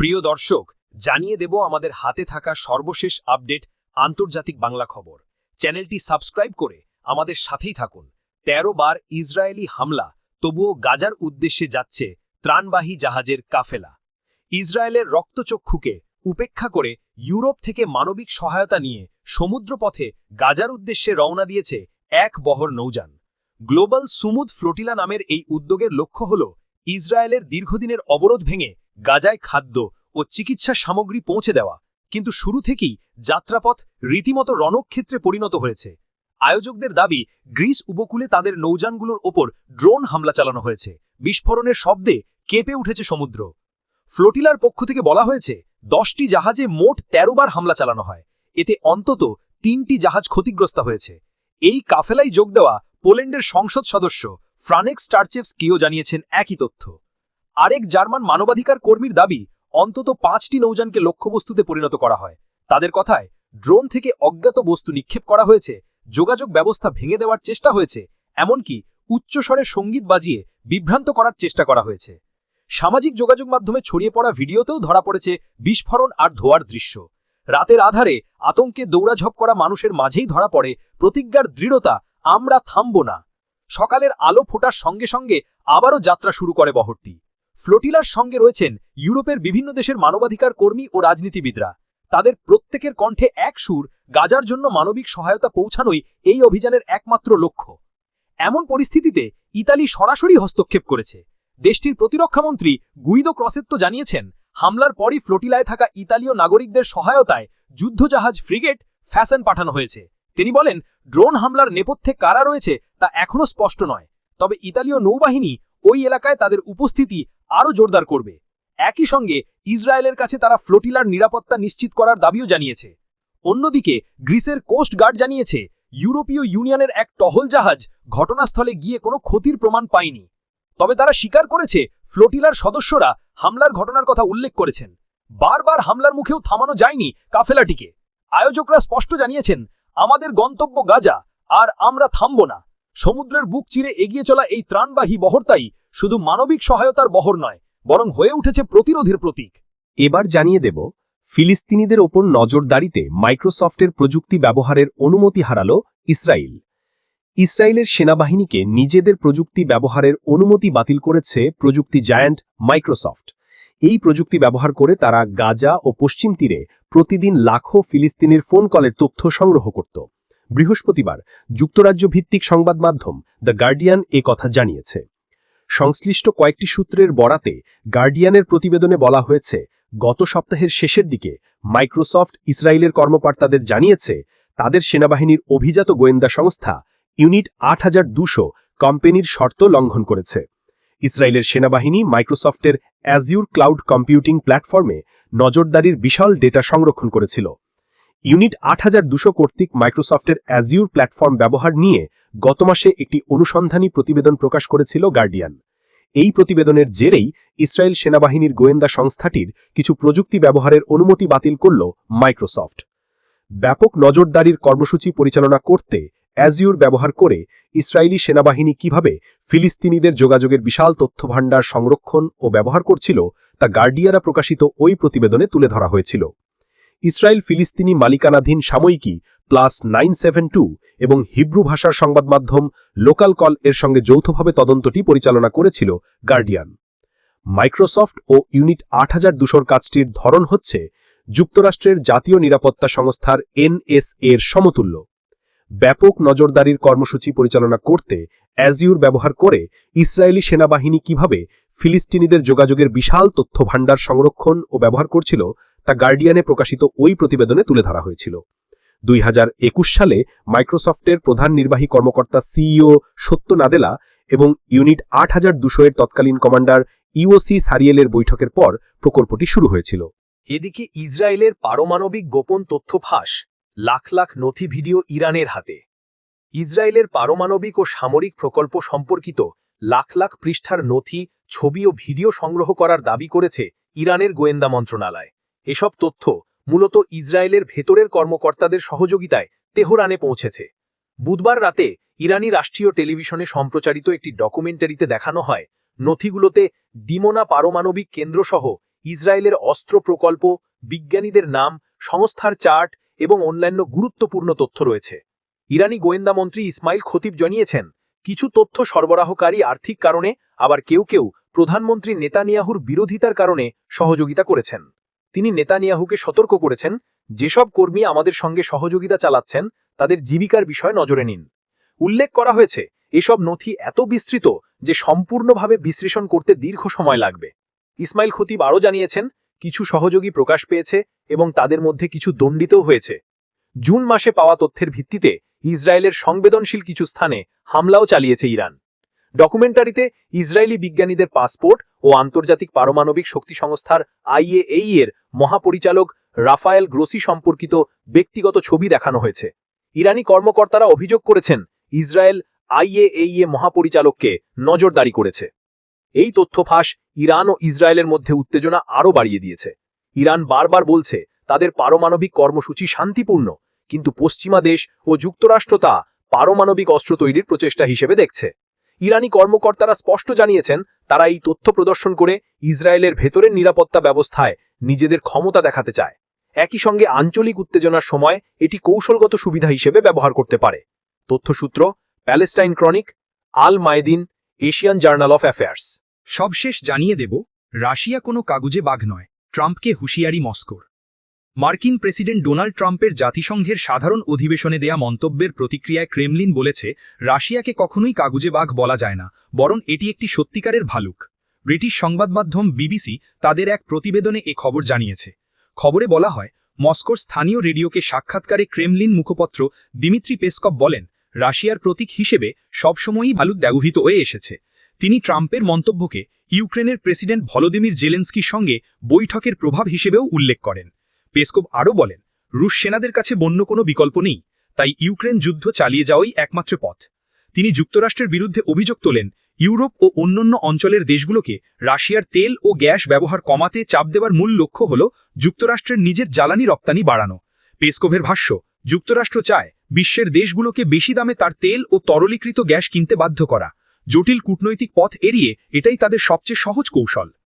প্রিয় দর্শক, জানিয়ে দেব আমাদের হাতে থাকা সর্বশেষ আপডেট আন্তর্জাতিক বাংলা খবর। চ্যানেলটি সাবস্ক্রাইব করে আমাদের সাথেই থাকুন। ১৩ বার ইসরায়েলি হামলা, তবুও গাজার উদ্দেশ্যে যাচ্ছে ত্রাণবাহী জাহাজের কাফেলা। ইসরায়েলের রক্তচক্ষুকে উপেক্ষা করে ইউরোপ থেকে মানবিক সহায়তা নিয়ে সমুদ্রপথে গাজার উদ্দেশ্যে রওনা দিয়েছে এক বহর নৌযান। গ্লোবাল সুমুদ ফ্লোটিলা নামের এই উদ্যোগের লক্ষ্য হল ইসরায়েলের দীর্ঘদিনের অবরোধ ভেঙে গাজায় খাদ্য ও চিকিৎসা সামগ্রী পৌঁছে দেওয়া। কিন্তু শুরু থেকেই যাত্রাপথ রীতিমতো রণক্ষেত্রে পরিণত হয়েছে। আয়োজকদের দাবি, গ্রিস উপকূলে তাদের নৌযানগুলোর ওপর ড্রোন হামলা চালানো হয়েছে। বিস্ফোরণের শব্দে কেঁপে উঠেছে সমুদ্র। ফ্লোটিলার পক্ষ থেকে বলা হয়েছে, দশটি জাহাজে মোট ১৩ বার হামলা চালানো হয়। এতে অন্তত তিনটি জাহাজ ক্ষতিগ্রস্ত হয়েছে। এই কাফেলাই যোগ দেওয়া পোল্যান্ডের সংসদ সদস্য ফ্রানেক্স টার্চেভস্কিও জানিয়েছেন একই তথ্য। আরেক জার্মান মানবাধিকার কর্মীর দাবি, অন্তত পাঁচটি নৌযানকে লক্ষ্যবস্তুতে পরিণত করা হয়। তাদের কথায়, ড্রোন থেকে অজ্ঞাত বস্তু নিক্ষেপ করা হয়েছে, যোগাযোগ ব্যবস্থা ভেঙে দেওয়ার চেষ্টা হয়েছে, এমনকি উচ্চস্বরে সংগীত বাজিয়ে বিভ্রান্ত করার চেষ্টা করা হয়েছে। সামাজিক যোগাযোগ মাধ্যমে ছড়িয়ে পড়া ভিডিওতেও ধরা পড়েছে বিস্ফোরণ আর ধোয়ার দৃশ্য। রাতের আধারে আতঙ্কে দৌড়াঝপ করা মানুষের মাঝেই ধরা পড়ে প্রতিজ্ঞার দৃঢ়তা, আমরা থামব না। সকালের আলো ফোটার সঙ্গে সঙ্গে আবারও যাত্রা শুরু করে বহরটি। ফ্লোটিলার সঙ্গে রয়েছেন ইউরোপের বিভিন্ন দেশের মানবাধিকার কর্মী ও রাজনীতিবিদরা। তাদের প্রত্যেকের কণ্ঠে এক সুর, গাজার জন্য মানবিক সহায়তা পৌঁছানোই এই অভিযানের একমাত্র লক্ষ্য। এমন পরিস্থিতিতে ইতালি সরাসরি হস্তক্ষেপ করেছে। দেশটির প্রতিরক্ষামন্ত্রী গুইদো ক্রসেত্তো জানিয়েছেন, হামলার পরই ফ্লোটিলায় থাকা ইতালীয় নাগরিকদের সহায়তায় যুদ্ধজাহাজ ফ্রিগেট ফ্যাশন পাঠানো হয়েছে। তিনি বলেন, ড্রোন হামলার নেপথ্যে কারা রয়েছে তা এখনও স্পষ্ট নয়। তবে ইতালীয় নৌবাহিনী ওই এলাকায় তাদের উপস্থিতি আরও জোরদার করবে। একই সঙ্গে ইসরায়েলের কাছে তারা ফ্লোটিলার নিরাপত্তা নিশ্চিত করার দাবিও জানিয়েছে। অন্যদিকে গ্রিসের কোস্ট গার্ড জানিয়েছে, ইউরোপীয় ইউনিয়নের এক টহল জাহাজ ঘটনাস্থলে গিয়ে কোনো ক্ষতির প্রমাণ পায়নি। তবে তারা স্বীকার করেছে, ফ্লোটিলার সদস্যরা হামলার ঘটনার কথা উল্লেখ করেছেন। বারবার হামলার মুখেও থামানো যায়নি কাফেলাটিকে। আয়োজকরা স্পষ্ট জানিয়েছেন, আমাদের গন্তব্য গাজা, আর আমরা থামব না। সমুদ্রের বুক চিরে এগিয়ে চলা এই ত্রাণবাহী বহরতাই শুধু মানবিক সহায়তার বহর নয়, বরং হয়ে উঠেছে প্রতিরোধের প্রতীক। এবার জানিয়ে দেব, ফিলিস্তিনিদের ওপর নজরদারিতে মাইক্রোসফটের প্রযুক্তি ব্যবহারের অনুমতি হারাল ইসরায়েল ইসরায়েলের সেনাবাহিনীকে নিজেদের প্রযুক্তি ব্যবহারের অনুমতি বাতিল করেছে প্রযুক্তি জায়ান্ট মাইক্রোসফট। এই প্রযুক্তি ব্যবহার করে তারা গাজা ও পশ্চিম তীরে প্রতিদিন লাখো ফিলিস্তিনির ফোন কলের তথ্য সংগ্রহ করত। বৃহস্পতিবার যুক্তরাজ্য ভিত্তিক সংবাদ মাধ্যম দ্য গার্ডিয়ান এ কথা জানিয়েছে। সংশ্লিষ্ট কয়েকটি সূত্রের বরাতে গার্ডিয়ানের প্রতিবেদনে বলা হয়েছে, গত সপ্তাহের শেষের দিকে মাইক্রোসফট ইসরায়েলের কর্মকর্তাদের জানিয়েছে, তাদের সেনাবাহিনীর অভিজাত গোয়েন্দা সংস্থা ইউনিট আট কোম্পানির শর্ত লঙ্ঘন করেছে। ইসরায়েলের সেনাবাহিনী মাইক্রোসফটের অ্যাজিউর ক্লাউড কম্পিউটিং প্ল্যাটফর্মে নজরদারির বিশাল ডেটা সংরক্ষণ করেছিল। ইউনিট আট হাজার দুশো কর্তৃক মাইক্রোসফটের অ্যাজিউর প্ল্যাটফর্ম ব্যবহার নিয়ে গত মাসে একটি অনুসন্ধানী প্রতিবেদন প্রকাশ করেছিল গার্ডিয়ান। এই প্রতিবেদনের জেরেই ইসরায়েল সেনাবাহিনীর গোয়েন্দা সংস্থাটির কিছু প্রযুক্তি ব্যবহারের অনুমতি বাতিল করল মাইক্রোসফট। ব্যাপক নজরদারির কর্মসূচি পরিচালনা করতে অ্যাজিউর ব্যবহার করে ইসরায়েলি সেনাবাহিনী কীভাবে ফিলিস্তিনিদের যোগাযোগের বিশাল তথ্যভাণ্ডার সংরক্ষণ ও ব্যবহার করছিল, তা গার্ডিয়ারা প্রকাশিত ওই প্রতিবেদনে তুলে ধরা হয়েছিল। ইসরায়েল ফিলিস্তিনি মালিকানাধীন সাময়িকী প্লাস নাইন সেভেন টু এবং হিব্রু ভাষার সংবাদ মাধ্যম লোকাল কল এর সঙ্গে যৌথভাবে তদন্তটি পরিচালনা করেছিল গার্ডিয়ান। মাইক্রোসফট ও ইউনিট আট হাজার দুশোর কাজটির ধরন হচ্ছে যুক্তরাষ্ট্রের জাতীয় নিরাপত্তা সংস্থার এনএসএ এর সমতুল্য। ব্যাপক নজরদারির কর্মসূচি পরিচালনা করতে অ্যাজিউর ব্যবহার করে ইসরায়েলি সেনাবাহিনী কীভাবে ফিলিস্তিনিদের যোগাযোগের বিশাল তথ্য ভাণ্ডার সংরক্ষণ ও ব্যবহার করছিল তা গার্ডিয়ানে প্রকাশিত ওই প্রতিবেদনে তুলে ধরা হয়েছিল। দুই একুশ সালে মাইক্রোসফটের প্রধান নির্বাহী কর্মকর্তা সিইও সত্য নাদেলা এবং ইউনিট আট হাজার এর তৎকালীন কমান্ডার ইওসি সারিয়েলের বৈঠকের পর প্রকল্পটি শুরু হয়েছিল। এদিকে ইসরায়েলের পারমাণবিক গোপন তথ্য ফাঁস, লাখ লাখ নথি ভিডিও ইরানের হাতে। ইসরায়েলের পারমাণবিক ও সামরিক প্রকল্প সম্পর্কিত লাখ লাখ পৃষ্ঠার নথি, ছবি ও ভিডিও সংগ্রহ করার দাবি করেছে ইরানের গোয়েন্দা মন্ত্রণালয়। এসব তথ্য মূলত ইসরায়েলের ভেতরের কর্মকর্তাদের সহযোগিতায় তেহরানে পৌঁছেছে। বুধবার রাতে ইরানি রাষ্ট্রীয় টেলিভিশনে সম্প্রচারিত একটি ডকুমেন্টারিতে দেখানো হয়, নথিগুলোতে ডিমোনা পারমাণবিক কেন্দ্রসহ ইসরায়েলের অস্ত্র প্রকল্প, বিজ্ঞানীদের নাম, সংস্থার চার্ট এবং অন্যান্য গুরুত্বপূর্ণ তথ্য রয়েছে। ইরানি গোয়েন্দা মন্ত্রী ইসমাইল খতিব জানিয়েছেন, কিছু তথ্য সরবরাহকারী আর্থিক কারণে আবার কেউ কেউ প্রধানমন্ত্রী নেতানিয়াহুর বিরোধিতার কারণে সহযোগিতা করেছেন। তিনি নেতানিয়াহুকে সতর্ক করেছেন, যেসব কর্মী আমাদের সঙ্গে সহযোগিতা চালাচ্ছেন, তাদের জীবিকার বিষয় নজরে নিন। উল্লেখ করা হয়েছে, এসব নথি এত বিস্তৃত যে সম্পূর্ণভাবে বিশ্লেষণ করতে দীর্ঘ সময় লাগবে। ইসমাইল খতিব আরও জানিয়েছেন, কিছু সহযোগী প্রকাশ পেয়েছে এবং তাদের মধ্যে কিছু দণ্ডিতও হয়েছে। জুন মাসে পাওয়া তথ্যের ভিত্তিতে ইসরায়েলের সংবেদনশীল কিছু স্থানে হামলাও চালিয়েছে ইরান। ডকুমেন্টারিতে ইসরায়েলি বিজ্ঞানীদের পাসপোর্ট ও আন্তর্জাতিক পারমাণবিক শক্তি সংস্থার আইএএই এর মহাপরিচালক রাফায়েল গ্রোসি সম্পর্কিত ব্যক্তিগত ছবি দেখানো হয়েছে। ইরানি কর্মকর্তারা অভিযোগ করেছেন, ইসরায়েল আইএএই এ মহাপরিচালককে নজরদারি করেছে। এই তথ্য ফাঁস ইরান ও ইসরায়েলের মধ্যে উত্তেজনা আরও বাড়িয়ে দিয়েছে। ইরান বারবার বলছে, তাদের পারমাণবিক কর্মসূচি শান্তিপূর্ণ, কিন্তু পশ্চিমা দেশ ও যুক্তরাষ্ট্র তা পারমাণবিক অস্ত্র তৈরির প্রচেষ্টা হিসেবে দেখছে। ইরানি কর্মকর্তারা স্পষ্ট জানিয়েছেন, তারা এই তথ্য প্রদর্শন করে ইসরায়েলের ভেতরের নিরাপত্তা ব্যবস্থায় নিজেদের ক্ষমতা দেখাতে চায়। একই সঙ্গে আঞ্চলিক উত্তেজনার সময় এটি কৌশলগত সুবিধা হিসেবে ব্যবহার করতে পারে। তথ্যসূত্র, Palestine Chronicle, Al Mayadeen, Asian Journal of Affairs. সবশেষ জানিয়ে দেব, রাশিয়া কোনো কাগুজে বাঘ নয়, ট্রাম্পকে হুঁশিয়ারি মস্কোর। মার্কিন প্রেসিডেন্ট ডোনাল্ড ট্রাম্পের জাতিসংঘের সাধারণ অধিবেশনে দেয়া মন্তব্যের প্রতিক্রিয়ায় ক্রেমলিন বলেছে, রাশিয়াকে কখনোই কাগুজে বাঘ বলা যায় না, বরং এটি একটি সত্যিকারের ভালুক। ব্রিটিশ সংবাদ মাধ্যম বিবিসি তাদের এক প্রতিবেদনে এ খবর জানিয়েছে। খবরে বলা হয়, মস্কোর স্থানীয় রেডিওকে সাক্ষাৎকারে ক্রেমলিন মুখপত্র দিমিত্রি পেসকপ বলেন, রাশিয়ার প্রতীক হিসেবে সবসময়ই ভালুক ব্যবহৃত হয়ে এসেছে। তিনি ট্রাম্পের মন্তব্যকে ইউক্রেনের প্রেসিডেন্ট ভলোদিমির জেলেন্সকির সঙ্গে বৈঠকের প্রভাব হিসেবেও উল্লেখ করেন। পেসকোভ আরও বলেন, রুশ সেনাদের কাছে বন্য কোনো বিকল্প নেই, তাই ইউক্রেন যুদ্ধ চালিয়ে যাওয়াই একমাত্র পথ। তিনি যুক্তরাষ্ট্রের বিরুদ্ধে অভিযোগ তোলেন ইউরোপ ও অন্যান্য অঞ্চলের দেশগুলোকে রাশিয়ার তেল ও গ্যাস ব্যবহার কমাতে চাপ দেওয়ার মূল লক্ষ্য হল যুক্তরাষ্ট্রের নিজের জ্বালানি রপ্তানি বাড়ানো। পেসকোভের ভাষ্য, যুক্তরাষ্ট্র চায় বিশ্বের দেশগুলোকে বেশি দামে তার তেল ও তরলীকৃত গ্যাস কিনতে বাধ্য করা। জটিল কূটনৈতিক পথ এড়িয়ে এটাই তাদের সবচেয়ে সহজ কৌশল।